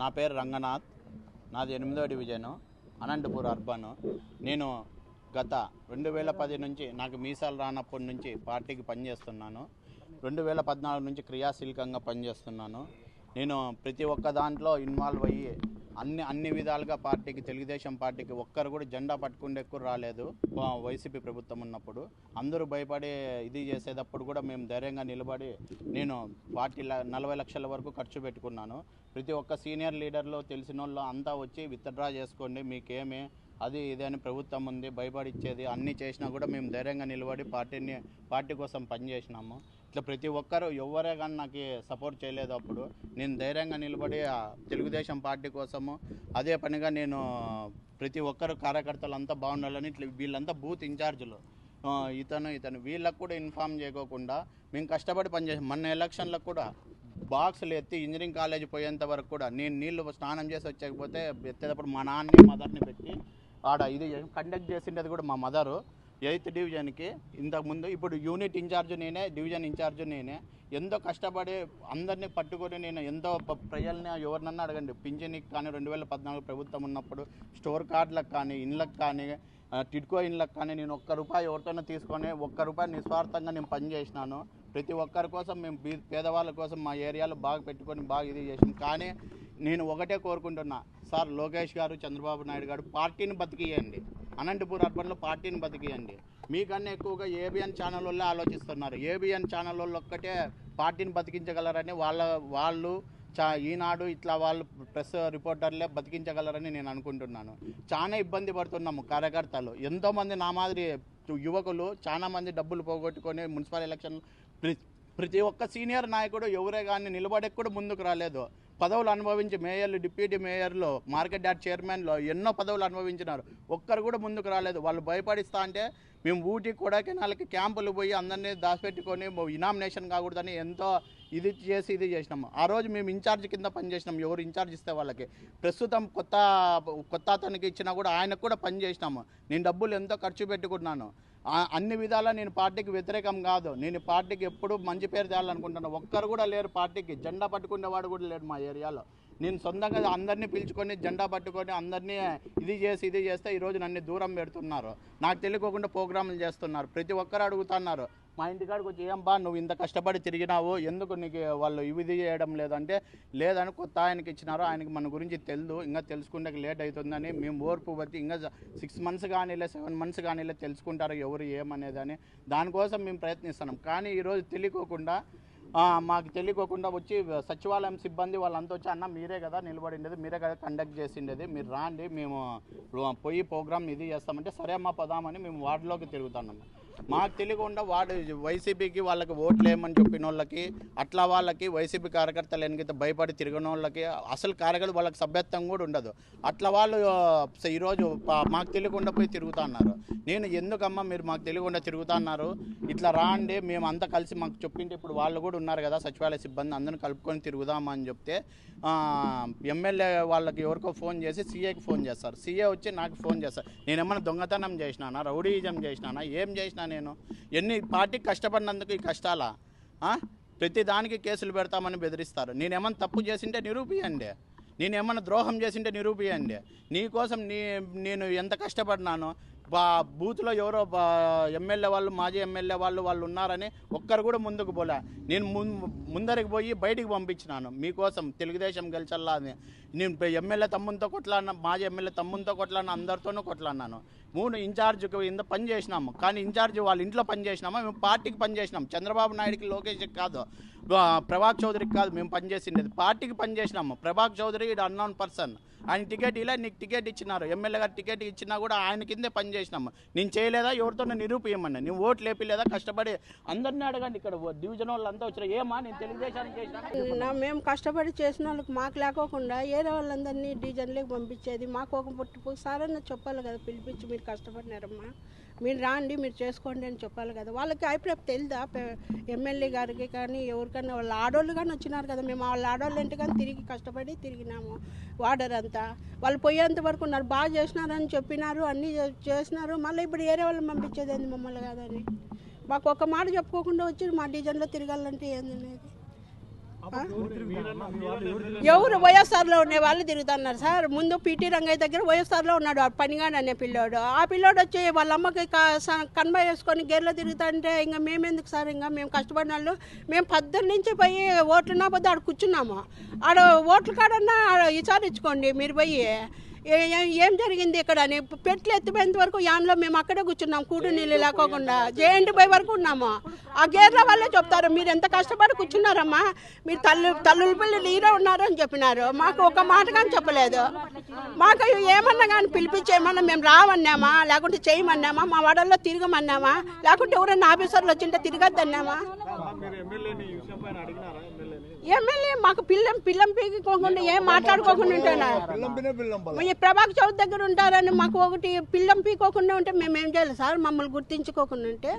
నా పేరు రంగనాథ్. నాది ఎనిమిదో డివిజను అనంతపూర్ అర్బన్. నేను గత రెండు వేల పది నుంచి నాకు మీసాలు రానప్పటి నుంచి పార్టీకి పనిచేస్తున్నాను. రెండు వేల పద్నాలుగు నుంచి క్రియాశీలకంగా పనిచేస్తున్నాను. నేను ప్రతి ఒక్క దాంట్లో ఇన్వాల్వ్ అయ్యి అన్ని అన్ని విధాలుగా పార్టీకి తెలుగుదేశం పార్టీకి ఒక్కరు కూడా జెండా పట్టుకుంటే ఎక్కువ రాలేదు. వైసీపీ ప్రభుత్వం ఉన్నప్పుడు. అందరూ భయపడి ఇది చేసేటప్పుడు కూడా మేము ధైర్యంగా నిలబడి నేను పార్టీ నలభై లక్షల వరకు ఖర్చు పెట్టుకున్నాను. ప్రతి ఒక్క సీనియర్ లీడర్లో తెలిసిన వాళ్ళు అంతా వచ్చి విత్డ్రా చేసుకోండి మీకేమి అది ఇది అని ప్రభుత్వం ఉంది భయపడిచ్చేది అన్నీ చేసినా కూడా మేము ధైర్యంగా నిలబడి పార్టీని పార్టీ కోసం పనిచేసినాము. ఇట్లా ప్రతి ఒక్కరు ఎవరే కానీ నాకు సపోర్ట్ చేయలేదు అప్పుడు. నేను ధైర్యంగా నిలబడి ఆ తెలుగుదేశం పార్టీ కోసము అదే పనిగా నేను ప్రతి ఒక్కరు కార్యకర్తలు అంతా బాగుండాలని ఇట్లా వీళ్ళంతా బూత్ ఇన్ఛార్జీలు. ఇతను ఇతను వీళ్ళకు కూడా ఇన్ఫామ్ చేయకోకుండా మేము కష్టపడి పనిచేసాం మొన్న ఎలక్షన్లకు కూడా బాక్సులు ఎత్తి ఇంజనీరింగ్ కాలేజ్ పోయేంత వరకు కూడా నేను నీళ్ళు స్నానం చేసి వచ్చకపోతే ఎత్తేటప్పుడు మా నాన్నని మదర్ని పెట్టి ఆడ ఇది కండక్ట్ చేసిండేది కూడా మా మదరు ఎయిత్ డివిజన్కి ఇంతకుముందు ఇప్పుడు యూనిట్ ఇన్ఛార్జ్ నేనే డివిజన్ ఇన్ఛార్జ్ నేనే. ఎంతో కష్టపడి అందరినీ పట్టుకొని నేను ఎంతో ప్రజల్ని ఎవరినన్నా అడగండి. పింఛన్కి కానీ రెండు వేల పద్నాలుగు ప్రభుత్వం ఉన్నప్పుడు స్టోర్ కార్డులకు కానీ ఇండ్లకు కానీ టిడ్కో ఇండ్లకు కానీ నేను ఒక్క రూపాయి ఎవరితోనో తీసుకొని ఒక్క రూపాయి నిస్వార్థంగా నేను పనిచేసినాను ప్రతి ఒక్కరి కోసం మేము పేదవాళ్ళ కోసం మా ఏరియాలో బాగా పెట్టుకొని బాగా ఇది చేసాం కానీ నేను ఒకటే కోరుకుంటున్నా. సార్ లోకేష్ గారు చంద్రబాబు నాయుడు గారు పార్టీని బతికియండి. అనంతపూర్ అర్బన్లో పార్టీని బతికేయండి. మీకన్నా ఎక్కువగా ఏబిఎన్ ఛానల్ వాళ్ళే ఆలోచిస్తున్నారు. ఏబిఎన్ ఛానల్ వాళ్ళు ఒక్కటే పార్టీని బతికించగలరని వాళ్ళ వాళ్ళు చా ఈనాడు ఇట్లా వాళ్ళు ప్రెస్ రిపోర్టర్లే బతికించగలరని నేను అనుకుంటున్నాను. చాలా ఇబ్బంది పడుతున్నాము కార్యకర్తలు. ఎంతోమంది నా మాదిరి యువకులు చాలామంది డబ్బులు పోగొట్టుకొని మున్సిపల్ ఎలక్షన్ ప్రతి ఒక్క సీనియర్ నాయకుడు ఎవరే కానీ నిలబడే కూడా ముందుకు రాలేదు. పదవులు అనుభవించి మేయర్లు డిప్యూటీ మేయర్లు మార్కెట్ యార్డ్ చైర్మన్లో ఎన్నో పదవులు అనుభవించినారు. ఒక్కరు కూడా ముందుకు రాలేదు. వాళ్ళు భయపడిస్తా అంటే మేము ఊటీ కొడైకెనాల్కి క్యాంపులు పోయి అందరినీ దాచిపెట్టుకొని ఇనామినేషన్ కాకూడదని ఎంతో ఇది చేసి ఇది చేసినాము. ఆ రోజు మేము ఇన్ఛార్జ్ కింద పనిచేసినాం. ఎవరు ఇన్ఛార్జ్ ఇస్తే వాళ్ళకి. ప్రస్తుతం కొత్త కొత్త అతనికి ఇచ్చినా కూడా ఆయనకు కూడా పని చేసినాము. నేను డబ్బులు ఎంతో ఖర్చు పెట్టుకున్నాను. అన్ని విధాలా నేను పార్టీకి వ్యతిరేకం కాదు. నేను పార్టీకి ఎప్పుడు మంచి పేరు తేవాలనుకుంటున్నాను ఒక్కరు కూడా లేరు పార్టీకి. జెండా పట్టుకునేవాడు కూడా లేడు మా ఏరియాలో. నేను సొంతంగా అందరినీ పిలుచుకొని జెండా పట్టుకొని అందరినీ ఇది చేసి ఇది చేస్తే ఈరోజు నన్ను దూరం పెడుతున్నారు. నాకు తెలియకోకుండా ప్రోగ్రాములు చేస్తున్నారు. ప్రతి ఒక్కరు అడుగుతున్నారు మా ఇంటికాడికి వచ్చి ఏం బా నువ్వు ఇంత కష్టపడి తిరిగినావు? ఎందుకు నీకు వాళ్ళు ఇవి ఇది చేయడం లేదంటే లేదని కొత్త ఆయనకి ఇచ్చినారు ఆయనకి మన గురించి తెలియదు ఇంకా తెలుసుకుంటే లేట్ అవుతుందని మేము ఓర్పు బట్టి ఇంకా సిక్స్ మంత్స్ కానీ లేదా సెవెన్ మంత్స్ కానీ ఇలా తెలుసుకుంటారు ఎవరు ఏమనేదని. దానికోసం మేము ప్రయత్నిస్తున్నాం. కానీ ఈరోజు తెలియకోకుండా మాకు తెలియకోకుండా వచ్చి సచివాలయం సిబ్బంది వాళ్ళంతా వచ్చి అన్న మీరే కదా నిలబడిండేది మీరే కదా కండక్ట్ చేసిండేది మీరు రాండి మేము పోయి ప్రోగ్రామ్ ఇది చేస్తామంటే సరే అమ్మ పదామని మేము వార్డులోకి తిరుగుతున్నాము మాకు తెలియకుండా వాడు వైసీపీకి వాళ్ళకి ఓట్లు చెప్పిన వాళ్ళకి అట్లా వాళ్ళకి వైసీపీ కార్యకర్తలు ఎన్నికైతే భయపడి తిరిగిన వాళ్ళకి అసలు కార్యకర్తలు వాళ్ళకి సభ్యత్వం కూడా ఉండదు. అట్లా వాళ్ళు ఈరోజు మాకు తెలియకుండా పోయి తిరుగుతున్నారు నేను ఎందుకమ్మా మీరు మాకు తెలియకుండా తిరుగుతున్నారు ఇట్లా రాండి మేము అంతా కలిసి మాకు చెప్పింటే ఇప్పుడు వాళ్ళు కూడా ఉన్నారు కదా సచివాలయ సిబ్బంది అందరిని కలుపుకొని తిరుగుదామని చెప్తే ఎమ్మెల్యే వాళ్ళకి ఎవరికో ఫోన్ చేసి సీఏకి ఫోన్ చేస్తారు. సీఏ వచ్చి నాకు ఫోన్ చేస్తారు. నేనేమన్నా దొంగతనం చేసినానా? రౌడీజం చేసినానా? ఏం చేసినా నేను. ఎన్ని పార్టీకి కష్టపడినందుకు ఈ కష్టాలా? ఆ? ప్రతి దానికి కేసులు పెడతామని బెదిరిస్తారు. నేనేమన్నా తప్పు చేసింటే నిరూపియండి. నేనేమన్నా ద్రోహం చేసింటే నిరూపియండి. నీకోసం నీ నేను ఎంత కష్టపడినానో బూత్లో ఎవరో బా ఎమ్మెల్యే వాళ్ళు మాజీ ఎమ్మెల్యే వాళ్ళు వాళ్ళు ఉన్నారని ఒక్కరు కూడా ముందుకు పోలే. నేను ముందరికి పోయి బయటికి పంపించినాను. మీకోసం తెలుగుదేశం గెలిచల్లా అని నేను ఎమ్మెల్యే తమ్మునితో కొట్లాడిన మాజీ ఎమ్మెల్యే తమ్మునితో కొట్లాడిన అందరితోనూ కొట్లాడినాను. మూడు ఇన్ఛార్జ్కి ఇంత పని చేసినాము. కానీ ఇన్ఛార్జ్ వాళ్ళ ఇంట్లో పని చేసినామా? మేము పార్టీకి పని చేసినాం. చంద్రబాబు నాయుడుకి లోకేష్కి కాదు. ప్రభాక్ చౌదరికి కాదు మేము పనిచేసిండేది పార్టీకి పని చేసినాము. ప్రభాక్ చౌదరి ఇది అన్నోన్ పర్సన్ ఆయన టికెట్ ఇలా నీకు టికెట్ ఇచ్చినారు. ఎమ్మెల్యే గారు టికెట్ ఇచ్చినా కూడా ఆయన కిందే పని చేసినాము? నేను చేయలేదా? ఎవరితో నిరూపియమన్నా నేను ఓట్లు లేపిలేదా? కష్టపడి అందరినీ అడగండి ఇక్కడ. డివిజన్ వాళ్ళు అంతా వచ్చారు ఏమా? నేను తెలుగుదేశానికి చేసినా? మేము కష్టపడి చేసిన వాళ్ళకి మాకు లేకోకుండా ఏరే వాళ్ళందరినీ డిజైన్లోకి పంపించేది. మాకు ఒక పుట్టి సారన్న చెప్పాలి కదా పిలిపించి మీరు కష్టపడినారమ్మా. మీరు రాండి మీరు చేసుకోండి అని చెప్పాలి కదా. వాళ్ళకి అభిప్రాయం తెలుదా? ఎమ్మెల్యే గారికి కానీ ఎవరికైనా వాళ్ళ ఆడోళ్ళు కానీ వచ్చినారు కదా. మేము వాళ్ళ ఆడోళ్ళు ఇంటి కానీ తిరిగి కష్టపడి తిరిగినాము. వాడర్ అంతా వాళ్ళు పోయేంత వరకు ఉన్నారు. బాగా చేసినారని చెప్పినారు అన్నీ చేసినారు. మళ్ళీ ఇప్పుడు ఏరే వాళ్ళని పంపించేది ఏంది మమ్మల్ని కాదని? మాకు ఒక మాట చెప్పుకోకుండా వచ్చి మా డిజైన్లో తిరగాలంటే ఏంది అనేది? ఎవరు వైఎస్ఆర్లో ఉండే వాళ్ళు తిరుగుతున్నారు సార్. ముందు పీటీ రంగయ్య దగ్గర వైఎస్ఆర్లో ఉన్నాడు. ఆ పనిగాని అనే పిల్లోడు. ఆ పిల్లోడు వచ్చి వాళ్ళ అమ్మకి కన్వా వేసుకొని గేర్లో తిరుగుతుంటే ఇంకా మేమెందుకు సార్? ఇంకా మేము కష్టపడిన వాళ్ళు. మేము పద్దెనిమిది నుంచి పోయి ఓట్లు నా పొద్దు ఆడ కూర్చున్నాము. ఆడ ఓట్ల కాడన్నా ఆడ విచారించుకోండి మీరు పోయి ఏ- జరిగింది ఇక్కడ? అని పెట్లు ఎత్తిపోయేంత వరకు యాన్లో మేము అక్కడే కూర్చున్నాం కూడు నీళ్ళు లేకోకుండా. జేఎండి పోయి వరకు ఉన్నాము. ఆ గేర్ల వాళ్ళే చెప్తారు మీరు ఎంత కష్టపడి కూర్చున్నారమ్మా? మీరు తల్లు తల్లుల పిల్లలు ఈరే ఉన్నారు అని చెప్పినారు. మాకు ఒక మాట కానీ చెప్పలేదు. మాకు ఏమన్నా కానీ పిలిపించి ఏమన్నా మేము రావన్నామా? లేకుంటే చేయమన్నామా? మా వాడల్లో తిరగమన్నామా? లేకుంటే ఎవరైనా ఆఫీసర్లు వచ్చింటే తిరగద్దన్నామా? ఎమ్మెల్యే మాకు పిల్లం పిల్లం పీకికోకుండా ఏం మాట్లాడుకోకుండా ఉంటున్నారు ఈ ప్రభాక్ చౌద్ దగ్గర ఉంటారని మాకు ఒకటి పిల్లం పీకోకుండా ఉంటే మేము ఏం చేయాలి? సార్ మమ్మల్ని గుర్తించుకోకుండా ఉంటే